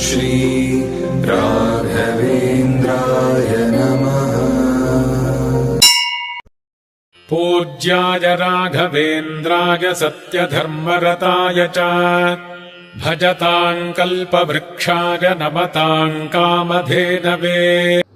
श्री राघवेन्द्राय नमः पूज्याय राघवेन्द्राय सत्यधर्मरताय च भजताम् कल्पवृक्षाय नमताम् कामधेनवे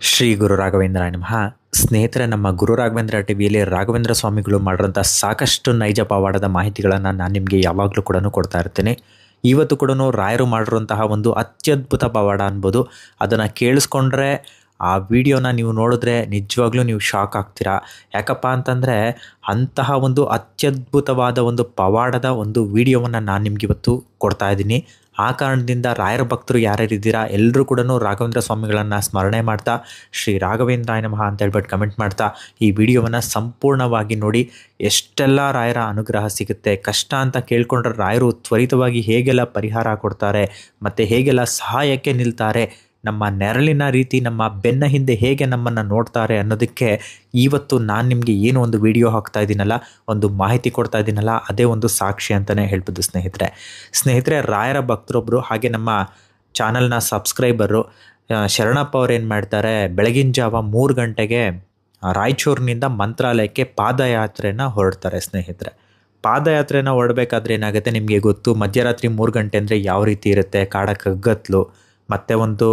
ಶ್ರೀ ಗುರು ರಾಘವೇಂದ್ರ ನಮಃ ಸ್ನೇಹಿತರೆ ನಮ್ಮ ಗುರು ರಾಘವೇಂದ್ರ ಟಿವಿಯಲ್ಲಿ ರಾಘವೇಂದ್ರ ಸ್ವಾಮಿಗಳು ಮಾಡಿರೋಂಥ ಸಾಕಷ್ಟು ನೈಜ ಪವಾಡದ ಮಾಹಿತಿಗಳನ್ನು ನಾನು ನಿಮಗೆ ಯಾವಾಗಲೂ ಕೂಡ ಕೊಡ್ತಾ ಇರ್ತೀನಿ ಇವತ್ತು ಕೂಡ ರಾಯರು ಮಾಡಿರುವಂತಹ ಒಂದು ಅತ್ಯದ್ಭುತ ಪವಾಡ ಅನ್ಬೋದು. ಅದನ್ನು ಕೇಳಿಸ್ಕೊಂಡ್ರೆ ಆ ವಿಡಿಯೋನ ನೀವು ನೋಡಿದ್ರೆ ನಿಜವಾಗ್ಲೂ ನೀವು ಶಾಕ್ ಆಗ್ತೀರಾ. ಯಾಕಪ್ಪ ಅಂತಂದರೆ ಅಂತಹ ಒಂದು ಅತ್ಯದ್ಭುತವಾದ ಒಂದು ಪವಾಡದ ಒಂದು ವಿಡಿಯೋವನ್ನು ನಾನು ನಿಮ್ಗೆ ಇವತ್ತು ಕೊಡ್ತಾ ಇದ್ದೀನಿ. ಆ ಕಾರಣದಿಂದ ರಾಯರ ಭಕ್ತರು ಯಾರ್ಯಾರಿದ್ದೀರಾ? ಎಲ್ಲರೂ ಕೂಡ ರಾಘವೇಂದ್ರ ಸ್ವಾಮಿಗಳನ್ನು ಸ್ಮರಣೆ ಮಾಡ್ತಾ, ಶ್ರೀ ರಾಘವೇಂದ್ರಾಯ ನಮಃ ಅಂತ ಹೇಳ್ಬಿಟ್ಟು ಕಮೆಂಟ್ ಮಾಡ್ತಾ ಈ ವಿಡಿಯೋವನ್ನು ಸಂಪೂರ್ಣವಾಗಿ ನೋಡಿ ಎಷ್ಟೆಲ್ಲ ರಾಯರ ಅನುಗ್ರಹ ಸಿಗುತ್ತೆ, ಕಷ್ಟ ಅಂತ ಕೇಳ್ಕೊಂಡ್ರೆ ರಾಯರು ತ್ವರಿತವಾಗಿ ಹೇಗೆಲ್ಲ ಪರಿಹಾರ ಕೊಡ್ತಾರೆ, ಮತ್ತು ಹೇಗೆಲ್ಲ ಸಹಾಯಕ್ಕೆ ನಿಲ್ತಾರೆ ನಮ್ಮ ನೆರಳಿನ ರೀತಿ, ನಮ್ಮ ಬೆನ್ನ ಹಿಂದೆ ಹೇಗೆ ನಮ್ಮನ್ನು ನೋಡ್ತಾರೆ ಅನ್ನೋದಕ್ಕೆ ಇವತ್ತು ನಾನು ನಿಮಗೆ ಏನು ಒಂದು ವಿಡಿಯೋ ಹಾಕ್ತಾ ಇದ್ದೀನಲ್ಲ ಒಂದು ಮಾಹಿತಿ ಕೊಡ್ತಾ ಇದ್ದೀನಲ್ಲ ಅದೇ ಒಂದು ಸಾಕ್ಷಿ ಅಂತಲೇ ಹೇಳ್ಬೋದು ಸ್ನೇಹಿತರೆ. ಸ್ನೇಹಿತರೆ, ರಾಯರ ಭಕ್ತರೊಬ್ಬರು ಹಾಗೆ ನಮ್ಮ ಚಾನಲ್ನ ಸಬ್ಸ್ಕ್ರೈಬರು ಶರಣಪ್ಪ ಅವ್ರು ಏನು ಮಾಡ್ತಾರೆ, ಬೆಳಗಿನ ಜಾವ ಮೂರು ಗಂಟೆಗೆ ರಾಯಚೂರಿನಿಂದ ಮಂತ್ರಾಲಯಕ್ಕೆ ಪಾದಯಾತ್ರೆಯನ್ನು ಹೊರಡ್ತಾರೆ ಸ್ನೇಹಿತರೆ. ಪಾದಯಾತ್ರೆನ ಹೊರಡಬೇಕಾದ್ರೆ ಏನಾಗುತ್ತೆ ನಿಮಗೆ ಗೊತ್ತು, ಮಧ್ಯರಾತ್ರಿ ಮೂರು ಗಂಟೆ ಅಂದರೆ ಯಾವ ರೀತಿ ಇರುತ್ತೆ ಕಾಡ ಕಗ್ಗತ್ಲು ಮತ್ತು ಒಂದು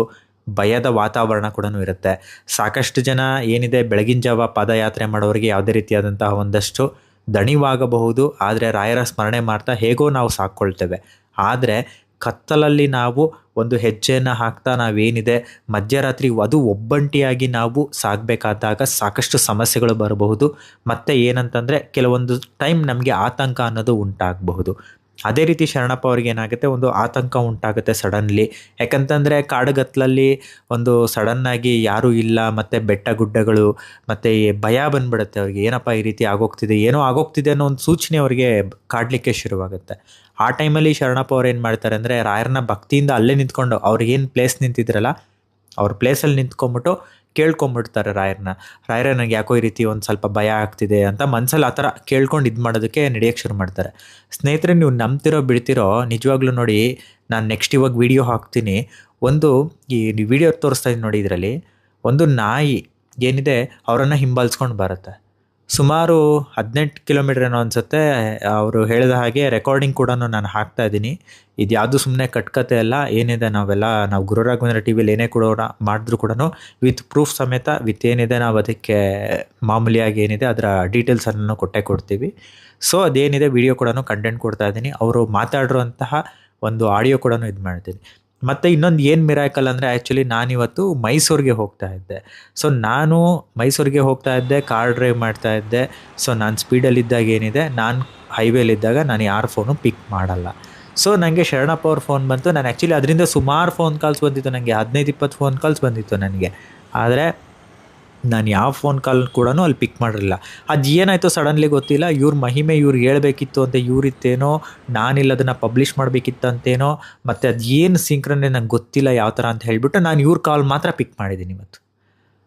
ಭಯದ ವಾತಾವರಣ ಕೂಡ ಇರುತ್ತೆ. ಸಾಕಷ್ಟು ಜನ ಏನಿದೆ ಬೆಳಗಿನ ಜಾವ ಪಾದಯಾತ್ರೆ ಮಾಡೋರಿಗೆ ಯಾವುದೇ ರೀತಿಯಾದಂತಹ ಒಂದಷ್ಟು ದಣಿವಾಗಬಹುದು. ಆದರೆ ರಾಯರ ಸ್ಮರಣೆ ಮಾಡ್ತಾ ಹೇಗೋ ನಾವು ಸಾಕ್ಕೊಳ್ತೇವೆ. ಆದರೆ ಕತ್ತಲಲ್ಲಿ ನಾವು ಒಂದು ಹೆಜ್ಜೆಯನ್ನು ಹಾಕ್ತಾ ನಾವೇನಿದೆ, ಮಧ್ಯರಾತ್ರಿ ಅದು ಒಬ್ಬಂಟಿಯಾಗಿ ನಾವು ಸಾಗಬೇಕಾದಾಗ ಸಾಕಷ್ಟು ಸಮಸ್ಯೆಗಳು ಬರಬಹುದು. ಮತ್ತು ಏನಂತಂದರೆ ಕೆಲವೊಂದು ಟೈಮ್ ನಮಗೆ ಆತಂಕ ಅನ್ನೋದು ಉಂಟಾಗಬಹುದು. ಅದೇ ರೀತಿ ಶರಣಪ್ಪ ಅವ್ರಿಗೆ ಏನಾಗುತ್ತೆ, ಒಂದು ಆತಂಕ ಉಂಟಾಗುತ್ತೆ ಸಡನ್ಲಿ ಯಾಕಂತಂದರೆ ಕಾಡುಗತ್ತಲಲ್ಲಿ ಒಂದು ಸಡನ್ನಾಗಿ ಯಾರೂ ಇಲ್ಲ, ಮತ್ತು ಬೆಟ್ಟ ಗುಡ್ಡಗಳು, ಮತ್ತು ಭಯ ಬಂದ್ಬಿಡುತ್ತೆ ಅವ್ರಿಗೆ. ಏನಪ್ಪ ಈ ರೀತಿ ಆಗೋಗ್ತಿದೆ, ಏನೋ ಆಗೋಗ್ತಿದೆ ಅನ್ನೋ ಒಂದು ಸೂಚನೆ ಅವರಿಗೆ ಕಾಡಲಿಕ್ಕೆ ಶುರುವಾಗುತ್ತೆ. ಆ ಟೈಮಲ್ಲಿ ಶರಣಪ್ಪ ಅವ್ರು ಏನು ಮಾಡ್ತಾರೆ ಅಂದರೆ ರಾಯರನ್ನ ಭಕ್ತಿಯಿಂದ ಅಲ್ಲೇ ನಿಂತ್ಕೊಂಡು, ಅವ್ರಿಗೇನು ಪ್ಲೇಸ್ ನಿಂತಿದ್ರಲ್ಲ, ಅವ್ರ ಪ್ಲೇಸಲ್ಲಿ ನಿಂತ್ಕೊಂಬಿಟ್ಟು ಕೇಳ್ಕೊಂಬಿಡ್ತಾರೆ ರಾಯರ್ನ ರಾಯರ ನನಗೆ ಯಾಕೋ ಈ ರೀತಿ ಒಂದು ಸ್ವಲ್ಪ ಭಯ ಆಗ್ತಿದೆ ಅಂತ ಮನಸ್ಸಲ್ಲಿ ಆ ಥರ ಕೇಳ್ಕೊಂಡು ಇದು ಮಾಡೋದಕ್ಕೆ ನಡೆಯೋಕ್ಕೆ ಶುರು ಮಾಡ್ತಾರೆ. ಸ್ನೇಹಿತರೆ, ನೀವು ನಂಬ್ತಿರೋ ಬಿಡ್ತಿರೋ, ನಿಜವಾಗ್ಲೂ ನೋಡಿ ನಾನು ನೆಕ್ಸ್ಟ್ ಇವಾಗ ವಿಡಿಯೋ ಹಾಕ್ತೀನಿ. ಒಂದು ಈ ವಿಡಿಯೋ ತೋರಿಸ್ತಾ ಇದ್ದೀನಿ ನೋಡಿ ಇದರಲ್ಲಿ. ಒಂದು ನಾಯಿ ಏನಿದೆ, ಅವರನ್ನು ಹಿಂಬಾಲಿಸ್ಕೊಂಡು ಬರುತ್ತೆ. ಸುಮಾರು ಹದಿನೆಂಟು ಕಿಲೋಮೀಟ್ರ್ ಏನೋ ಅನಿಸುತ್ತೆ. ಅವರು ಹೇಳಿದ ಹಾಗೆ ರೆಕಾರ್ಡಿಂಗ್ ಕೂಡ ನಾನು ಹಾಕ್ತಾ ಇದ್ದೀನಿ. ಇದು ಯಾವುದು ಸುಮ್ಮನೆ ಕಟ್ಕತೆ ಅಲ್ಲ, ಏನಿದೆ ನಾವೆಲ್ಲ, ನಾವು ಗುರು ರಾಘವೇಂದ್ರ ಟಿ ವಿಲಿ ಏನೇ ಕೂಡ ಮಾಡಿದ್ರು ಕೂಡ ವಿತ್ ಪ್ರೂಫ್ ಸಮೇತ, ವಿತ್ ಏನಿದೆ ನಾವು ಅದಕ್ಕೆ ಮಾಮೂಲಿಯಾಗಿ ಏನಿದೆ ಅದರ ಡೀಟೇಲ್ಸನ್ನು ಕೊಟ್ಟೇ ಕೊಡ್ತೀವಿ. ಸೊ ಅದೇನಿದೆ ವಿಡಿಯೋ ಕೂಡ ಕಂಟೆಂಟ್ ಕೊಡ್ತಾ ಇದ್ದೀನಿ. ಅವರು ಮಾತಾಡಿರುವಂತಹ ಒಂದು ಆಡಿಯೋ ಕೂಡ ಇದು ಮಾಡ್ತೀನಿ. ಮತ್ತು ಇನ್ನೊಂದು ಏನು ಮಿರಾಕಲ್ ಅಂದರೆ ಆ್ಯಕ್ಚುಲಿ ನಾನಿವತ್ತು ಮೈಸೂರಿಗೆ ಹೋಗ್ತಾ ಇದ್ದೆ. ಸೊ ನಾನು ಮೈಸೂರಿಗೆ ಹೋಗ್ತಾ ಇದ್ದೆ ಕಾರ್ ಡ್ರೈವ್ ಮಾಡ್ತಾ ಇದ್ದೆ. ಸೊ ನಾನು ಸ್ಪೀಡಲ್ಲಿದ್ದಾಗ ಏನಿದೆ, ನಾನು ಹೈವೇಲಿದ್ದಾಗ ನಾನು ಯಾರ ಫೋನು ಪಿಕ್ ಮಾಡಲ್ಲ. ಸೊ ನನಗೆ ಶರಣಪ್ಪ ಅವ್ರ ಫೋನ್ ಬಂತು. ನಾನು ಆ್ಯಕ್ಚುಲಿ ಅದರಿಂದ ಸುಮಾರು ಫೋನ್ ಕಾಲ್ಸ್ ಬಂದಿತ್ತು ನನಗೆ ಹದಿನೈದು, ಇಪ್ಪತ್ತು ಫೋನ್ ಕಾಲ್ಸ್ ಬಂದಿತ್ತು ನನಗೆ. ಆದರೆ ನಾನು ಯಾವ ಫೋನ್ ಕಾಲ್ ಕೂಡ ಅಲ್ಲಿ ಪಿಕ್ ಮಾಡಿರಲಿಲ್ಲ. ಅದು ಏನಾಯಿತು ಸಡನ್ಲಿ ಗೊತ್ತಿಲ್ಲ. ಇವ್ರ ಮಹಿಮೆ ಇವ್ರು ಹೇಳಬೇಕಿತ್ತು ಅಂತ ಇವ್ರಿತ್ತೇನೋ ನಾನಿಲ್ಲ ಅದನ್ನು ಪಬ್ಲಿಷ್ ಮಾಡಬೇಕಿತ್ತಂತೇನೋ ಮತ್ತು ಅದು ಏನು ಸಿಂಕ್ರನೇ ನಂಗೆ ಗೊತ್ತಿಲ್ಲ ಯಾವ ಥರ ಅಂತ ಹೇಳಿಬಿಟ್ಟು ನಾನು ಇವ್ರ ಕಾಲ್ ಮಾತ್ರ ಪಿಕ್ ಮಾಡಿದ್ದೀನಿ ಇವತ್ತು.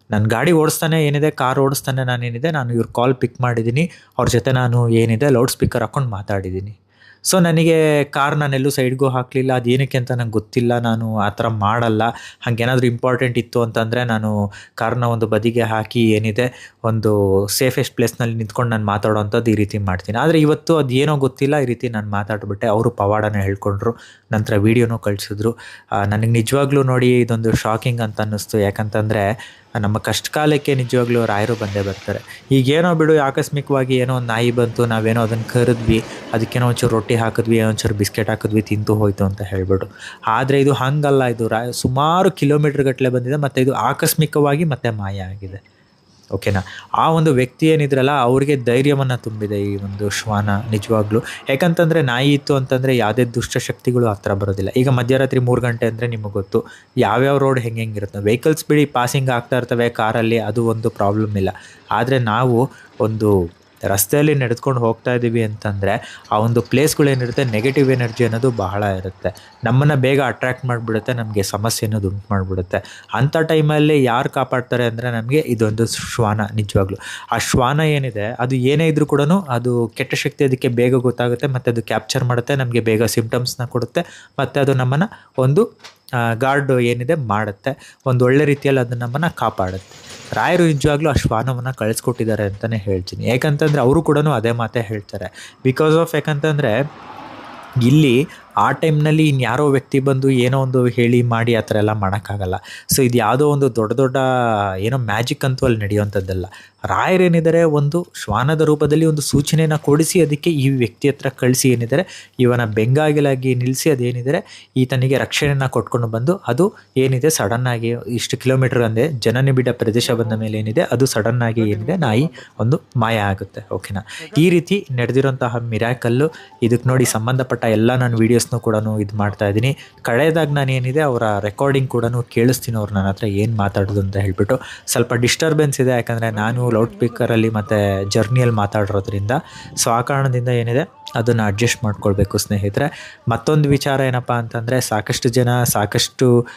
ನನ್ನ ಗಾಡಿ ಓಡಿಸ್ತಾನೆ ಏನಿದೆ ಕಾರ್ ಓಡಿಸ್ತಾನೆ ನಾನೇನಿದೆ, ನಾನು ಇವ್ರ ಕಾಲ್ ಪಿಕ್ ಮಾಡಿದ್ದೀನಿ. ಅವ್ರ ಜೊತೆ ನಾನು ಏನಿದೆ ಲೌಡ್ ಸ್ಪೀಕರ್ ಹಾಕ್ಕೊಂಡು ಮಾತಾಡಿದ್ದೀನಿ. ಸೊ ನನಗೆ ಕಾರ್ ನಾನೆಲ್ಲೂ ಸೈಡ್ಗೂ ಹಾಕಲಿಲ್ಲ. ಅದು ಏನಕ್ಕೆ ಅಂತ ನಂಗೆ ಗೊತ್ತಿಲ್ಲ. ನಾನು ಆ ಥರ ಮಾಡಲ್ಲ. ಹಾಗೇನಾದರೂ ಇಂಪಾರ್ಟೆಂಟ್ ಇತ್ತು ಅಂತಂದರೆ ನಾನು ಕಾರ್ನ ಒಂದು ಬದಿಗೆ ಹಾಕಿ ಏನಿದೆ, ಒಂದು ಸೇಫೆಸ್ಟ್ ಪ್ಲೇಸ್ನಲ್ಲಿ ನಿಂತ್ಕೊಂಡು ನಾನು ಮಾತಾಡೋವಂಥದ್ದು ಈ ರೀತಿ ಮಾಡ್ತೀನಿ. ಆದರೆ ಇವತ್ತು ಅದು ಏನೋ ಗೊತ್ತಿಲ್ಲ. ಈ ರೀತಿ ನಾನು ಮಾತಾಡ್ಬಿಟ್ಟೆ. ಅವರು ಪವಾಡನ ಹೇಳ್ಕೊಂಡ್ರು. ನಂತರ ವೀಡಿಯೋನೂ ಕಳಿಸಿದ್ರು. ನನಗೆ ನಿಜವಾಗ್ಲೂ ನೋಡಿ ಇದೊಂದು ಶಾಕಿಂಗ್ ಅಂತ ಅನ್ನಿಸ್ತು. ಯಾಕಂತಂದರೆ ನಮ್ಮ ಕಷ್ಟಕಾಲಕ್ಕೆ ನಿಜವಾಗ್ಲೂ ರಾಯರು ಬಂದೇ ಬರ್ತಾರೆ. ಈಗೇನೋ ಬಿಡು, ಆಕಸ್ಮಿಕವಾಗಿ ಏನೋ ಒಂದು ನಾಯಿ ಬಂತು, ನಾವೇನೋ ಅದನ್ನು ಕರೆದ್ವಿ, ಅದಕ್ಕೇನೋ ಒಂಚೂರು ರೊಟ್ಟಿ ಹಾಕಿದ್ವಿ, ಒಂಚೂರು ಬಿಸ್ಕೆಟ್ ಹಾಕಿದ್ವಿ, ತಿಂತು ಹೋಯ್ತು ಅಂತ ಹೇಳ್ಬಿಟ್ಟು ಆದರೆ ಇದು ಹಂಗಲ್ಲ, ಇದು ರಾಯ ಸುಮಾರು ಕಿಲೋಮೀಟ್ರ್ ಗಟ್ಟಲೆ ಬಂದಿದೆ, ಮತ್ತು ಇದು ಆಕಸ್ಮಿಕವಾಗಿ ಮತ್ತೆ ಮಾಯ ಆಗಿದೆ. ಓಕೆನಾ ಆ ಒಂದು ವ್ಯಕ್ತಿ ಏನಿದ್ರಲ್ಲ, ಅವ್ರಿಗೆ ಧೈರ್ಯವನ್ನು ತುಂಬಿದೆ ಈ ಒಂದು ಶ್ವಾನ, ನಿಜವಾಗ್ಲೂ. ಯಾಕಂತಂದರೆ ನಾಯಿ ಇತ್ತು ಅಂತಂದರೆ ಯಾವುದೇ ದುಷ್ಟಶಕ್ತಿಗಳು ಆ ಥರ ಬರೋದಿಲ್ಲ. ಈಗ ಮಧ್ಯರಾತ್ರಿ ಮೂರು ಗಂಟೆ ಅಂದರೆ ನಿಮಗೆ ಗೊತ್ತು, ಯಾವ್ಯಾವ ರೋಡ್ ಹೆಂಗೆ ಹೆಂಗಿರುತ್ತೆ ವೆಹಿಕಲ್ಸ್ ಬಿಡಿ ಪಾಸಿಂಗ್ ಆಗ್ತಾ ಇರ್ತವೆ, ಕಾರಲ್ಲಿ ಅದು ಒಂದು ಪ್ರಾಬ್ಲಮ್ ಇಲ್ಲ. ಆದರೆ ನಾವು ಒಂದು ರಸ್ತೆಯಲ್ಲಿ ನಡೆದುಕೊಂಡು ಹೋಗ್ತಾ ಇದ್ದೀವಿ ಅಂತಂದರೆ ಆ ಒಂದು ಪ್ಲೇಸ್ಗಳೇನಿರುತ್ತೆ ನೆಗೆಟಿವ್ ಎನರ್ಜಿ ಅನ್ನೋದು ಬಹಳ ಇರುತ್ತೆ. ನಮ್ಮನ್ನು ಬೇಗ ಅಟ್ರ್ಯಾಕ್ಟ್ ಮಾಡಿಬಿಡುತ್ತೆ, ನಮಗೆ ಸಮಸ್ಯೆ ಅನ್ನೋದು ಉಂಟು ಮಾಡಿಬಿಡುತ್ತೆ. ಅಂಥ ಟೈಮಲ್ಲಿ ಯಾರು ಕಾಪಾಡ್ತಾರೆ ಅಂದರೆ ನಮಗೆ ಇದೊಂದು ಶ್ವಾನ, ನಿಜವಾಗ್ಲೂ. ಆ ಶ್ವಾನ ಏನಿದೆ, ಅದು ಏನೇ ಇದ್ರೂ ಕೂಡ ಅದು ಕೆಟ್ಟ ಶಕ್ತಿ ಅದಕ್ಕೆ ಬೇಗ ಗೊತ್ತಾಗುತ್ತೆ, ಮತ್ತು ಅದು ಕ್ಯಾಪ್ಚರ್ ಮಾಡುತ್ತೆ, ನಮಗೆ ಬೇಗ ಸಿಮ್ಟಮ್ಸ್ನ ಕೊಡುತ್ತೆ, ಮತ್ತು ಅದು ನಮ್ಮನ್ನು ಒಂದು ಗಾರ್ಡು ಏನಿದೆ, ಮಾಡುತ್ತೆ. ಒಂದು ಒಳ್ಳೆ ರೀತಿಯಲ್ಲಿ ಅದು ನಮ್ಮನ್ನು ಕಾಪಾಡುತ್ತೆ. ರಾಯರು ನಿಜವಾಗ್ಲೂ ಆ ಶ್ವಾನವನ್ನು ಕಳಿಸ್ಕೊಟ್ಟಿದ್ದಾರೆ ಅಂತಲೇ ಹೇಳ್ತೀನಿ. ಯಾಕಂತಂದರೆ ಅವರು ಕೂಡ ಅದೇ ಮಾತೇ ಹೇಳ್ತಾರೆ. ಬಿಕಾಸ್ ಆಫ್ ಯಾಕಂತಂದರೆ ಇಲ್ಲಿ ಆ ಟೈಮ್ನಲ್ಲಿ ಇನ್ಯಾರೋ ವ್ಯಕ್ತಿ ಬಂದು ಏನೋ ಒಂದು ಹೇಳಿ ಮಾಡಿ ಆ ಥರ ಎಲ್ಲ ಮಾಡೋಕ್ಕಾಗಲ್ಲ. ಸೊ ಇದು ಯಾವುದೋ ಒಂದು ದೊಡ್ಡ ದೊಡ್ಡ ಏನೋ ಮ್ಯಾಜಿಕ್ ಅಂತೂ ಅಲ್ಲಿ ನಡೆಯುವಂಥದ್ದಲ್ಲ. ರಾಯರೇನಿದ್ದಾರೆ ಒಂದು ಶ್ವಾನದ ರೂಪದಲ್ಲಿ ಒಂದು ಸೂಚನೆಯನ್ನು ಕೊಡಿಸಿ ಅದಕ್ಕೆ ಈ ವ್ಯಕ್ತಿ ಹತ್ರ ಕಳಿಸಿ ಏನಿದ್ದಾರೆ, ಇವನ ಬೆಂಗಾಗಿಲಾಗಿ ನಿಲ್ಲಿಸಿ ಅದೇನಿದ್ದಾರೆ ಈತನಿಗೆ ರಕ್ಷಣೆಯನ್ನು ಕೊಟ್ಕೊಂಡು ಬಂದು ಅದು ಏನಿದೆ ಸಡನ್ನಾಗಿ ಇಷ್ಟು ಕಿಲೋಮೀಟರ್ ಅಂದರೆ ಜನನಿಬಿಡ ಪ್ರದೇಶ ಬಂದ ಮೇಲೆ ಏನಿದೆ, ಅದು ಸಡನ್ನಾಗಿ ಏನಿದೆ, ನಾಯಿ ಒಂದು ಮಾಯ ಆಗುತ್ತೆ. ಓಕೆನಾ ಈ ರೀತಿ ನಡೆದಿರೋಂತಹ ಮಿರಾಕಲ್ಲು ಇದಕ್ಕೆ ನೋಡಿ ಸಂಬಂಧಪಟ್ಟ ಎಲ್ಲ ನಾನು ವೀಡಿಯೋಸ್ನೂ ಕೂಡ ಇದು ಮಾಡ್ತಾ ಇದ್ದೀನಿ. ಕಳೆದಾಗ ಏನಿದೆ ಅವರ ರೆಕಾರ್ಡಿಂಗ್ ಕೂಡ ಕೇಳಿಸ್ತೀನಿ ಅವ್ರು ನನ್ನ ಹತ್ರ ಏನು ಮಾತಾಡೋದು ಅಂತ ಹೇಳ್ಬಿಟ್ಟು. ಸ್ವಲ್ಪ ಡಿಸ್ಟರ್ಬೆನ್ಸ್ ಇದೆ, ಯಾಕಂದರೆ ನಾನು ಲೌಡ್ ಸ್ಪೀಕರಲ್ಲಿ ಮತ್ತು ಜರ್ನಿಯಲ್ಲಿ ಮಾತಾಡಿರೋದ್ರಿಂದ. ಸೊ ಆ ಕಾರಣದಿಂದ ಏನಿದೆ ಅದನ್ನು ಅಡ್ಜಸ್ಟ್ ಮಾಡ್ಕೊಳ್ಬೇಕು ಸ್ನೇಹಿತರೆ. ಮತ್ತೊಂದು ವಿಚಾರ ಏನಪ್ಪ ಅಂತಂದರೆ, ಸಾಕಷ್ಟು ಜನ, ಸಾಕಷ್ಟು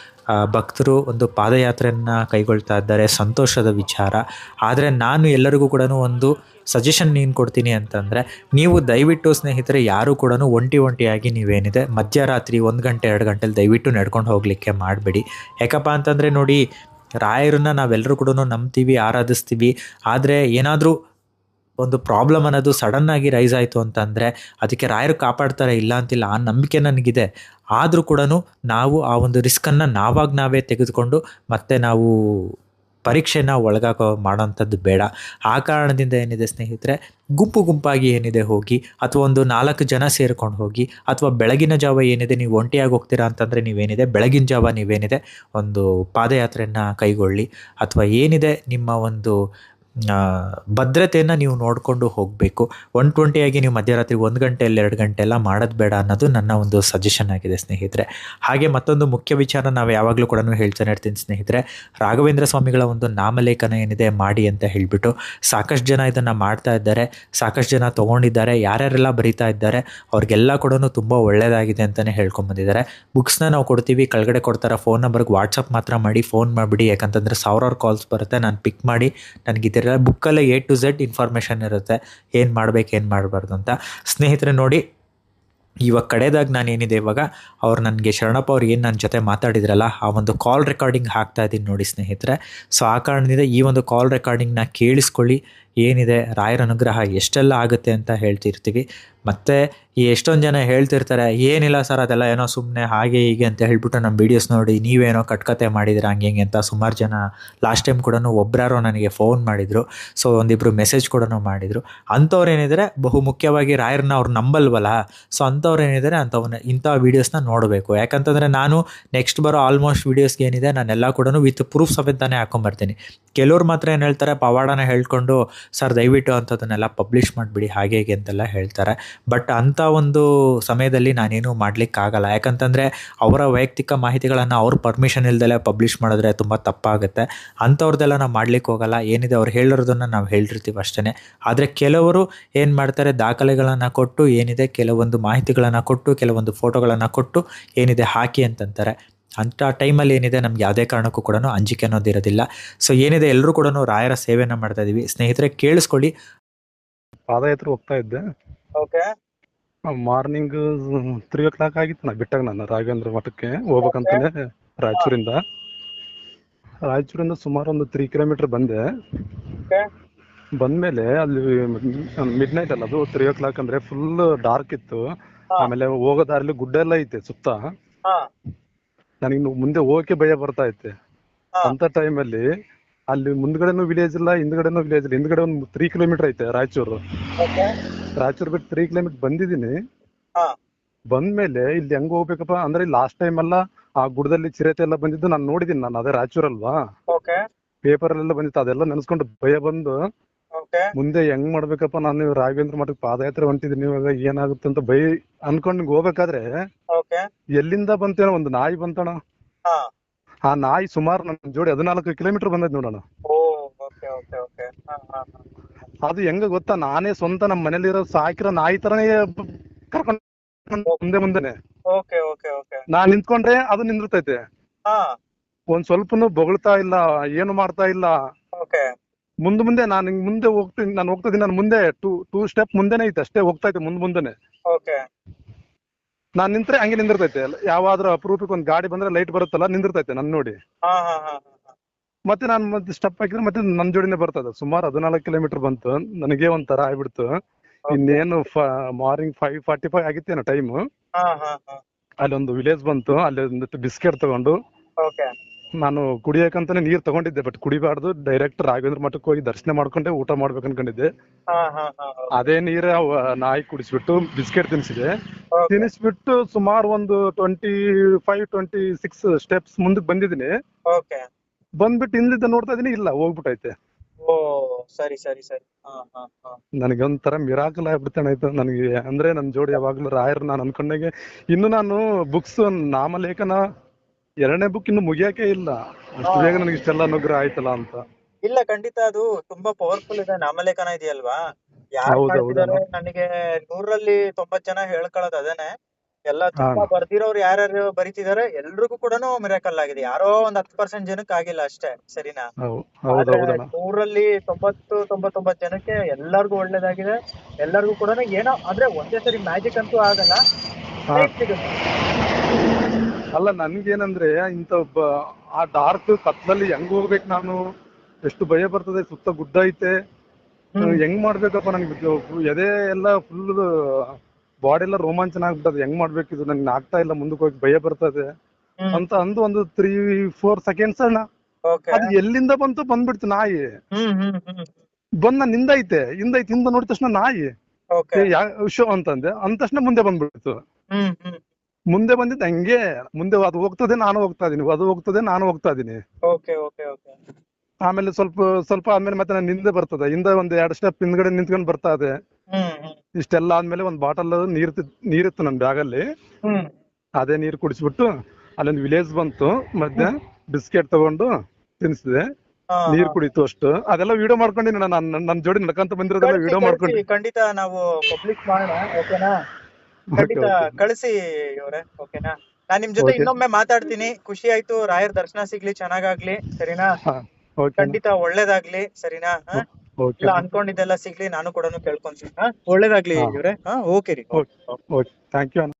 ಭಕ್ತರು ಒಂದು ಪಾದಯಾತ್ರೆಯನ್ನು ಕೈಗೊಳ್ತಾ ಇದ್ದಾರೆ. ಸಂತೋಷದ ವಿಚಾರ. ಆದರೆ ನಾನು ಎಲ್ಲರಿಗೂ ಕೂಡ ಒಂದು ಸಜೆಷನ್ ನೀನು ಕೊಡ್ತೀನಿ ಅಂತಂದರೆ, ನೀವು ದಯವಿಟ್ಟು ಸ್ನೇಹಿತರೆ ಯಾರು ಕೂಡ ಒಂಟಿ ಒಂಟಿಯಾಗಿ ನೀವೇನಿದೆ, ಮಧ್ಯರಾತ್ರಿ ಒಂದು ಗಂಟೆ, ಎರಡು ಗಂಟೆಲಿ ದಯವಿಟ್ಟು ನಡ್ಕೊಂಡು ಹೋಗಲಿಕ್ಕೆ ಮಾಡಬೇಡಿ. ಯಾಕಪ್ಪ ಅಂತಂದರೆ ನೋಡಿ, ರಾಯರನ್ನ ನಾವೆಲ್ಲರೂ ಕೂಡ ನಂಬ್ತೀವಿ, ಆರಾಧಿಸ್ತೀವಿ. ಆದರೆ ಏನಾದರೂ ಒಂದು ಪ್ರಾಬ್ಲಮ್ ಅನ್ನೋದು ಸಡನ್ನಾಗಿ ರೈಸ್ ಆಯಿತು ಅಂತಂದರೆ ಅದಕ್ಕೆ ರಾಯರು ಕಾಪಾಡ್ತಾರೆ, ಇಲ್ಲ ಅಂತಿಲ್ಲ, ಆ ನಂಬಿಕೆ ನನಗಿದೆ. ಆದರೂ ಕೂಡ ನಾವು ಆ ಒಂದು ರಿಸ್ಕನ್ನು ನಾವಾಗ ನಾವೇ ತೆಗೆದುಕೊಂಡು ಮತ್ತೆ ನಾವು ಪರೀಕ್ಷೆನ ಒಳಗಾಕೋ ಮಾಡೋಂಥದ್ದು ಬೇಡ. ಆ ಕಾರಣದಿಂದ ಏನಿದೆ ಸ್ನೇಹಿತರೆ, ಗುಂಪು ಗುಂಪಾಗಿ ಏನಿದೆ ಹೋಗಿ, ಅಥವಾ ಒಂದು ನಾಲ್ಕು ಜನ ಸೇರ್ಕೊಂಡು ಹೋಗಿ, ಅಥವಾ ಬೆಳಗಿನ ಜಾವ ಏನಿದೆ ನೀವು ಒಂಟಿಯಾಗಿ ಹೋಗ್ತೀರಾ ಅಂತಂದರೆ ನೀವೇನಿದೆ, ಬೆಳಗಿನ ಜಾವ ನೀವೇನಿದೆ, ಒಂದು ಪಾದಯಾತ್ರೆಯನ್ನು ಕೈಗೊಳ್ಳಿ. ಅಥವಾ ಏನಿದೆ ನಿಮ್ಮ ಒಂದು ಭದ್ರತೆಯನ್ನು ನೀವು ನೋಡಿಕೊಂಡು ಹೋಗಬೇಕು. ಒನ್ ಟ್ವೆಂಟಿಯಾಗಿ ನೀವು ಮಧ್ಯರಾತ್ರಿ ಒಂದು ಗಂಟೆ ಇಲ್ಲ ಎರಡು ಗಂಟೆ ಎಲ್ಲ ಮಾಡೋದು ಬೇಡ ಅನ್ನೋದು ನನ್ನ ಒಂದು ಸಜೆಷನ್ ಆಗಿದೆ ಸ್ನೇಹಿತರೆ. ಹಾಗೆ ಮತ್ತೊಂದು ಮುಖ್ಯ ವಿಚಾರ ನಾವು ಯಾವಾಗಲೂ ಕೂಡ ಹೇಳ್ತಾನೆ ಇರ್ತೀನಿ ಸ್ನೇಹಿತರೆ. ರಾಘವೇಂದ್ರ ಸ್ವಾಮಿಗಳ ಒಂದು ನಾಮಲೇಖನ ಏನಿದೆ ಮಾಡಿ ಅಂತ ಹೇಳಿಬಿಟ್ಟು ಸಾಕಷ್ಟು ಜನ ಇದನ್ನು ಮಾಡ್ತಾ ಇದ್ದಾರೆ. ಸಾಕಷ್ಟು ಜನ ತೊಗೊಂಡಿದ್ದಾರೆ. ಯಾರ್ಯಾರೆಲ್ಲ ಬರಿತಾ ಇದ್ದಾರೆ ಅವ್ರಿಗೆಲ್ಲ ಕೂಡ ತುಂಬ ಒಳ್ಳೆಯದಾಗಿದೆ ಅಂತಲೇ ಹೇಳ್ಕೊಂಬಂದಿದ್ದಾರೆ ಬುಕ್ಸ್ನ ನಾವು ಕೊಡ್ತೀವಿ. ಕೆಳಗಡೆ ಕೊಡ್ತಾರೆ ಫೋನ್ ನಂಬರ್ಗೆ ವಾಟ್ಸಪ್ ಮಾತ್ರ ಮಾಡಿ ಫೋನ್ ಮಾಡಿಬಿಡಿ. ಯಾಕಂತಂದರೆ ಸಾವಿರಾರು ಕಾಲ್ಸ್ ಬರುತ್ತೆ. ನಾನು ಪಿಕ್ ಮಾಡಿ. ನನಗೆ ಇದೆಲ್ಲ ಬುಕ್ಕಲ್ಲೇ ಎ ಟು ಝೆಡ್ ಇನ್ಫಾರ್ಮೇಷನ್ ಇರುತ್ತೆ. ಏನು ಮಾಡ್ಬೇಕು, ಏನು ಮಾಡಬಾರ್ದು ಅಂತ. ಸ್ನೇಹಿತರೆ ನೋಡಿ, ಇವಾಗ ಕಡೆದಾಗ ಏನಿದೆ ಇವಾಗ, ಅವ್ರು ನನಗೆ ಶರಣಪ್ಪ ಅವ್ರು ಏನು ನನ್ನ ಜೊತೆ ಮಾತಾಡಿದ್ರಲ್ಲ, ಆ ಒಂದು ಕಾಲ್ ರೆಕಾರ್ಡಿಂಗ್ ಹಾಕ್ತಾ ಇದ್ದೀನಿ ನೋಡಿ ಸ್ನೇಹಿತರೆ. ಸೊ ಆ ಕಾರಣದಿಂದ ಈ ಒಂದು ಕಾಲ್ ರೆಕಾರ್ಡಿಂಗ್ನ ಕೇಳಿಸ್ಕೊಳ್ಳಿ. ಏನಿದೆ, ರಾಯರ ಅನುಗ್ರಹ ಎಷ್ಟೆಲ್ಲ ಆಗುತ್ತೆ ಅಂತ ಹೇಳ್ತಿರ್ತೀವಿ. ಮತ್ತು ಈ ಎಷ್ಟೊಂದು ಜನ ಹೇಳ್ತಿರ್ತಾರೆ, ಏನಿಲ್ಲ ಸರ್ ಅದೆಲ್ಲ ಏನೋ ಸುಮ್ಮನೆ ಹಾಗೆ ಹೀಗೆ ಅಂತ ಹೇಳ್ಬಿಟ್ಟು ನಮ್ಮ ವೀಡಿಯೋಸ್ ನೋಡಿ ನೀವೇನೋ ಕಟ್ಕತೆ ಮಾಡಿದಿರ ಹಂಗೆ ಹಿಂಗೆ ಅಂತ ಸುಮಾರು ಜನ ಲಾಸ್ಟ್ ಟೈಮ್ ಕೂಡ ಒಬ್ಬರಾರೋ ನನಗೆ ಫೋನ್ ಮಾಡಿದರು. ಸೊ ಒಂದಿಬ್ಬರು ಮೆಸೇಜ್ ಕೂಡ ಮಾಡಿದರು. ಅಂಥವ್ರು ಬಹು ಮುಖ್ಯವಾಗಿ ರಾಯರನ್ನ ಅವ್ರು ನಂಬಲ್ವಲ್ಲ? ಸೊ ಅಂಥವ್ರು ಏನಿದ್ದಾರೆ ಅಂಥವನ್ನ ಇಂಥ ವೀಡಿಯೋಸ್ನ ನೋಡಬೇಕು. ಯಾಕಂತಂದರೆ ನಾನು ನೆಕ್ಸ್ಟ್ ಬರೋ ಆಲ್ಮೋಸ್ಟ್ ವೀಡಿಯೋಸ್ಗೆ ಏನಿದೆ, ನಾನೆಲ್ಲ ಕೂಡ ವಿತ್ ಪ್ರೂಫ್ ಸಮೇತನೇ ಹಾಕೊಂಬರ್ತೀನಿ. ಕೆಲವ್ರು ಮಾತ್ರ ಏನು ಹೇಳ್ತಾರೆ, ಪವಾಡನ ಹೇಳ್ಕೊಂಡು ಸರ್ ದಯವಿಟ್ಟು ಅಂಥದ್ದನ್ನೆಲ್ಲ ಪಬ್ಲಿಷ್ ಮಾಡಿಬಿಡಿ, ಹಾಗೆ ಹೇಗೆ ಅಂತೆಲ್ಲ ಹೇಳ್ತಾರೆ. ಬಟ್ ಅಂಥ ಒಂದು ಸಮಯದಲ್ಲಿ ನಾನೇನು ಮಾಡಲಿಕ್ಕಾಗಲ್ಲ. ಯಾಕಂತಂದರೆ ಅವರ ವೈಯಕ್ತಿಕ ಮಾಹಿತಿಗಳನ್ನು ಅವ್ರ ಪರ್ಮಿಷನ್ ಇಲ್ದಲೆ ಪಬ್ಲಿಷ್ ಮಾಡಿದ್ರೆ ತುಂಬ ತಪ್ಪಾಗುತ್ತೆ. ಅಂಥವ್ರದ್ದೆಲ್ಲ ನಾವು ಮಾಡ್ಲಿಕ್ಕೆ ಹೋಗಲ್ಲ. ಏನಿದೆ ಅವ್ರು ಹೇಳಿರೋದನ್ನು ನಾವು ಹೇಳಿರ್ತೀವಿ ಅಷ್ಟೇ ಆದರೆ ಕೆಲವರು ಏನು ಮಾಡ್ತಾರೆ, ದಾಖಲೆಗಳನ್ನು ಕೊಟ್ಟು ಏನಿದೆ ಕೆಲವೊಂದು ಮಾಹಿತಿಗಳನ್ನು ಕೊಟ್ಟು, ಕೆಲವೊಂದು ಫೋಟೋಗಳನ್ನು ಕೊಟ್ಟು ಏನಿದೆ ಹಾಕಿ ಅಂತಂತಾರೆ. ಅಂಥ ಟೈಮಲ್ಲಿ ಏನಿದೆ ನಮ್ಗೆ ಯಾವುದೇ ಕಾರಣಕ್ಕೂ ಕೂಡ ಅಂಜಿಕೆ ಅನ್ನೋದು ಇರೋದಿಲ್ಲ. ಸೊ ಏನಿದೆ ಎಲ್ಲರೂ ಕೂಡ ರಾಯರ ಸೇವೆಯನ್ನು ಮಾಡ್ತಾ ಇದೀವಿ. ಸ್ನೇಹಿತರೆ ಕೇಳಿಸ್ಕೊಳ್ಳಿ. ಪಾದಯಾತ್ರೆ ಹೋಗ್ತಾ ಇದ್ದೆ. Okay morning three o'clock ಆಗಿತ್ತು ನಾ ಬಿಟ್ಟಾಗ ನಾನು ರಾಘವೇಂದ್ರ ಮಠಕ್ಕೆ ಹೋಗ್ಬೇಕಂತಾನೆ ರಾಯಚೂರಿಂದ. ರಾಯಚೂರಿಂದ ಸುಮಾರು ಒಂದು ತ್ರೀ ಕಿಲೋಮೀಟರ್ ಬಂದೆ. ಬಂದ್ಮೇಲೆ ಅಲ್ಲಿ ಮಿಡ್ ನೈಟ್ ಅಲ್ಲ ಅದು ತ್ರೀ ಓ ಕ್ಲಾಕ್ ಅಂದ್ರೆ ಫುಲ್ ಡಾರ್ಕ್ ಇತ್ತು. ಆಮೇಲೆ ಹೋಗೋ ದಾರಿಲಿ ಗುಡ್ಡ ಎಲ್ಲ ಐತೆ ಸುತ್ತ. ಹಾ. ನನಗೆ ಮುಂದೆ ಹೋಗಕ್ಕೆ ಭಯ ಬರ್ತಾ ಐತೆ ಅಂತ ಟೈಮಲ್ಲಿ ಅಲ್ಲಿ ಮುಂದ್ಗಡೆನೂ ವಿಲೇಜ್ ಇಲ್ಲ ಹಿಂದ್ಗಡೆನೂ ವಿಲೇಜ್ ಇಲ್ಲ. ಹಿಂದ್ಗಡೆ ಒಂದು ತ್ರೀ ಕಿಲೋಮೀಟರ್ ಐತೆ ರಾಯಚೂರು. ರಾಯಚೂರು ಬಿಟ್ಟು ತ್ರೀ ಕಿಲೋಮೀಟರ್ ಬಂದಿದ್ದೀನಿ. ಬಂದ್ಮೇಲೆ ಇಲ್ಲಿ ಹೆಂಗ್ ಹೋಗ್ಬೇಕಪ್ಪ ಅಂದ್ರೆ ಲಾಸ್ಟ್ ಟೈಮ್ ಅಲ್ಲ ಆ ಗುಡದಲ್ಲಿ ಚಿರತೆ ಎಲ್ಲ ಬಂದಿದ್ದು ನಾನು ನೋಡಿದೀನಿ ನಾನು. ಅದೇ ರಾಯಚೂರಲ್ವಾ ಪೇಪರ್ ಅಲ್ಲೆಲ್ಲ ಬಂದಿತ್ತು. ಅದೆಲ್ಲ ನೆನೆಸ್ಕೊಂಡು ಭಯ ಬಂದು ಮುಂದೆ ಹೆಂಗ್ ಮಾಡ್ಬೇಕಪ್ಪ ನಾನು ರಾಘವೇಂದ್ರ ಮಠಕ್ಕೆ ಪಾದಯಾತ್ರೆ ಹೊಂಟಿದ್ದೀನಿ ಇವಾಗ ಏನಾಗುತ್ತೆ ಅಂತ ಭಯ ಅನ್ಕೊಂಡು ಹಿಂಗ್ ಹೋಗ್ಬೇಕಾದ್ರೆ ಎಲ್ಲಿಂದ ಬಂತೇನೋ ಒಂದು ನಾಯಿ ಬಂತಣ ಆ ನಾಯಿ ಸುಮಾರು ನನ್ನ ಜೋಡಿ ಹದಿನಾಲ್ಕು ಕಿಲೋಮೀಟರ್ ಬಂದೈತೆ ನೋಡೋಣ ಅದು ಹೆಂಗ ಗೊತ್ತಾ ನಾನೇ ಸ್ವಂತ ನಮ್ಮ ಮನೇಲಿರೋ ಸಾಕಿರೋ ನಾಯಿ ತರನೇ ಕರ್ಕೊಂಡು ಮುಂದೆ ಮುಂದೆನೆ. ನಾ ನಾನ್ ನಿಂತ್ಕೊಂಡ್ರೆ ಅದು ನಿಂದಿರ್ತೈತೆ. ಒಂದ್ ಸ್ವಲ್ಪನು ಬೊಗಳ್ತಾ ಇಲ್ಲ ಏನು ಮಾಡ್ತಾ ಇಲ್ಲ. ಮುಂದ್ ಮುಂದೆ ನಾನು ಹಿಂಗ್ ಮುಂದೆ ಹೋಗ್ತೀನಿ ನಾನು ಹೋಗ್ತಾ ಇದೀನಿ ನಾನು ಮುಂದೆ ಟೂ ಟೂ ಸ್ಟೆಪ್ ಮುಂದೆನೆ ಐತೆ ಅಷ್ಟೇ ಹೋಗ್ತಾ ಇದ್ದೆ ಮುಂದ್ ಮುಂದೆನೆ. ಓಕೆ ನಾನ್ ನಿಂತ್ರೆ ಹಂಗೆ ನಿಂದಿರ್ತೈತೆ ಯಾವಾದ್ರೂ ಅಪರೂಪಕ್ಕೆ ಒಂದ್ ಗಾಡಿ ಬಂದ್ರೆ ಲೈಟ್ ಬರುತ್ತಲ್ಲ ನಿಂದಿರ್ತೈತೆ ನನ್ ನೋಡಿ. ಹಾ ಹಾ ಹಾ ಹಾ ಮತ್ತೆ ನಾನು ಮತ್ತೆ ಸ್ಟೆಪ್ ಹಾಕಿದ್ರೆ ಮತ್ತೆ ನನ್ ಜೋಡಿನೇ ಬರ್ತದೆ ಸುಮಾರು ಹದಿನಾಲ್ಕು ಕಿಲೋಮೀಟರ್ ಬಂತು ನನಗೆ ಒಂಥರ ಆಗ್ಬಿಡ್ತು. ಇನ್ನೇನು ಮಾರ್ನಿಂಗ್ ಫೈವ್ ಫಾರ್ಟಿ ಫೈವ್ ಆಗಿತ್ತೇನೋ ಟೈಮ್ ಹಾ ಹಾ ಹಾ. ಅಲ್ಲಿ ಒಂದು ವಿಲೇಜ್ ಬಂತು ಅಲ್ಲಿ ಒಂದು ಬಿಸ್ಕೆಟ್ ತಗೊಂಡು. ಓಕೆ ನಾನು ಕುಡಿಯಕಂತಾನೆ ನೀರ್ ತಗೊಂಡಿದ್ದೆ ಬಟ್ ಕುಡಿಬಾರ್ದು. ಡೈರೆಕ್ಟ್ ರಾಘವೇಂದ್ರ ಮಠಕ್ಕೆ ಹೋಗಿ ದರ್ಶನ ಮಾಡ್ಕೊಂಡೆ ಊಟ ಮಾಡ್ಬೇಕು ಅನ್ಕೊಂಡಿದ್ದೆ. ಅದೇ ನೀರ ನಾಯಿ ಕುಡಿಸ್ಬಿಟ್ಟು ಬಿಸ್ಕೆಟ್ ತಿನ್ಸಿದೆ. ತಿನ್ಸ್ಬಿಟ್ಟು ತಿನ್ನಿಸ್ಬಿಟ್ಟು ಸುಮಾರು ಒಂದು twenty five twenty six steps ಮುಂದಕ್ಕೆ ಬಂದಿದ್ದೀನಿ ಬಂದ್ಬಿಟ್ಟು ಹಿಂದಿದ್ದ ನೋಡ್ತಾ ಇದೀನಿ ಇಲ್ಲ ಹೋಗ್ಬಿಟ್ಟೈತೆ ಸರಿ ಸರಿ ಸರಿ. ನನಗೆ ಒಂಥರ ಮಿರಾಕಲ್ ಆಗ್ಬಿಡ್ತಾನಾಯ್ತು ನನಗೆ ಅಂದ್ರೆ ನನ್ ಜೋಡಿ ಯಾವಾಗ್ಲೂ ರಾಯರ್ ನಾನು ಅನ್ಕೊಂಡಾಗೆ ಇನ್ನು ನಾನು ಬುಕ್ಸ್ ನಾಮಲೇಖನ ಎರಡನೇ ಬುಕ್ ಇನ್ನು ಮುಗಿಯಕ್ಕೆ ಇಲ್ಲ. ಅಷ್ಟು ಬೇಗ ನನಗೆ ಇಷ್ಟೆಲ್ಲ ಅನುಗ್ರಹ ಆಯ್ತಲ್ಲ ಅಂತ. ಇಲ್ಲ ಖಂಡಿತ ಅದು ತುಂಬಾ ಪವರ್ಫುಲ್ ಇದೆ. ನಾಮಲೇಖನ ಇದೆಯಲ್ವಾ? ಯಾರು ಹೌದು, ಹೌದು. ಮಾಡ್ತಿದಾರೆ? ನನಗೆ ನೂರಲ್ಲಿ ತೊಂಬತ್ ಜನ ಹೇಳ್ಕೊಳ್ಳೋದು ಅದೇನೆ. ಎಲ್ಲ ತುಂಬಾ. ಬರ್ದಿರೋರು ಯಾರ್ಯಾರು ಬರೀತಿದಾರೆ ಎಲ್ರಿಗೂ ಕೂಡ ಮಿರಾಕಲ್ ಆಗಿದೆ. ಯಾರೋ ಒಂದ್ ಹತ್ತು ಪರ್ಸೆಂಟ್ ಜನಕ್ಕೆ ಆಗಿಲ್ಲ ಅಷ್ಟೇ ಸರಿನಾ? ಹೌ- ಆದ್ರೆ ಹೌದೌದಣ್ಣ ನೂರಲ್ಲಿ ತೊಂಬತ್ತು ತೊಂಬತ್ತೊಂಬತ್ತು ಜನಕ್ಕೆ ಎಲ್ಲರಿಗೂ ಒಳ್ಳೇದಾಗಿದೆ. ಎಲ್ಲರಿಗೂ ಕೂಡ ಏನೋ ಅಂದ್ರೆ ಒಂದೇ ಸರಿ ಮ್ಯಾಜಿಕ್ ಅಂತೂ ಆಗಲ್ಲ. ಹಾ. ಸಿಗುತ್ತೆ. ಅಲ್ಲ ನನ್ಗೇನಂದ್ರೆ ಇಂತ ಒಬ್ಬ ಆ ಡಾರ್ಕ್ ಕತ್ಲಲ್ಲಿ ಹೆಂಗ್ ಹೋಗ್ಬೇಕು ನಾನು? ಎಷ್ಟು ಭಯ ಬರ್ತದೆ ಸುತ್ತ ಗುಡ್ಡ ಐತೆ. ಹೆಂಗ್ ಮಾಡ್ಬೇಕಪ್ಪ ನನ್ಗೆ ಎದೆ ಎಲ್ಲ ಫುಲ್ ಬಾಡಿ ಎಲ್ಲ ರೋಮಾಂಚನ ಆಗ್ಬಿಟ್ಟದೆ. ಹೆಂಗ್ ಮಾಡ್ಬೇಕು ಇದು? ನನ್ಗೆ ಆಗ್ತಾ ಇಲ್ಲ ಮುಂದಕ್ಕೆ ಹೋಗಿ ಭಯ ಬರ್ತದೆ. ಅಂತ ಅಂದು ಒಂದು ತ್ರೀ ಫೋರ್ ಸೆಕೆಂಡ್ಸ್ ಅಣ್ಣ. ಅದು ಎಲ್ಲಿಂದ ಬಂತು ಬಂದ್ಬಿಡ್ತು ನಾಯಿ. ಬಂದ್ ನಾನ್ ಹಿಂದೈತೆ ಹಿಂದೈತೆ ಹಿಂದ ನೋಡಿದ ತಕ್ಷಣ ನಾಯಿ. ಶೋ ಅಂತಂದೆ. ಅಂದ ತಕ್ಷಣ ಮುಂದೆ ಬಂದ್ಬಿಡ್ತು. ಮುಂದೆ ಬಂದಿದ್ದು ಹಂಗೆ ಮುಂದೆ ಅದು ಹೋಗ್ತದೆ ನಾನು ಹೋಗ್ತಾ ಇದೀನಿ ಅದು ಹೋಗ್ತದೆ ನಾನು ಹೋಗ್ತಾ ಇದೀನಿ. Okay okay okay. ಆಮೇಲೆ ಸ್ವಲ್ಪ ಸ್ವಲ್ಪ ಆದ್ಮೇಲೆ ಮತ್ತೆ ನಾನು ಹಿಂದೆ ಬರ್ತದೆ ಹಿಂದೆ ಒಂದ್ ಎರಡ್ ಸ್ಟೆಪ್ ಹಿಂದ್ಗಡೆ ನಿಂತ್ಕೊಂಡ್ ಬರ್ತಾ ಇದೆ. ಇಷ್ಟೆಲ್ಲ ಆದ್ಮೇಲೆ ಒಂದ್ ಬಾಟಲ್ ನೀರ್ ನೀರಿತ್ತು ನನ್ ಬ್ಯಾಗಲ್ಲಿ. ಅದೇ ನೀರ್ ಕುಡಿಸ್ಬಿಟ್ಟು ಅಲ್ಲೊಂದು ವಿಲೇಜ್ ಬಂತು ಮಧ್ಯೆ ಬಿಸ್ಕೆಟ್ ತಗೊಂಡು ತಿನ್ಸಿದೆ. ನೀರ್. ಕುಡಿತು ಅಷ್ಟು. ಅದೆಲ್ಲ ವಿಡಿಯೋ ಮಾಡ್ಕೊಂಡಿನಿ ನಾನು ನನ್ನ ನನ್ ಜೋಡಿ ನಡ್ಕಂತ ಬಂದಿರೋದೆಲ್ಲ ವಿಡಿಯೋ ಮಾಡ್ಕೊಂಡು ಖಂಡಿತ ನಾವು ಪಬ್ಲಿಕ್ ಮಾಡೋಣ ಓಕೆನಾ ಖಂಡಿತ ಕಳ್ಸಿ ಇವ್ರೆ ಓಕೆನಾ ನಾನ್ ನಿಮ್ ಜೊತೆ ಇನ್ನೊಮ್ಮೆ ಮಾತಾಡ್ತೀನಿ. ಖುಷಿ ಆಯ್ತು ರಾಯರ್ ದರ್ಶನ ಸಿಗ್ಲಿ ಚೆನ್ನಾಗಾಗ್ಲಿ ಸರಿನಾ? ಖಂಡಿತ ಒಳ್ಳೇದಾಗ್ಲಿ ಸರಿನಾ? ಇಲ್ಲ ಅನ್ಕೊಂಡಿದ್ದೆಲ್ಲ ಸಿಗ್ಲಿ ನಾನು ಕೂಡ ಕೇಳ್ಕೊಂತೀನಿ. ಹಾ? ಒಳ್ಳೇದಾಗ್ಲಿ. ಇವ್ರೆ. ಹಾ ಓಕೆ ರೀ. Okay thank you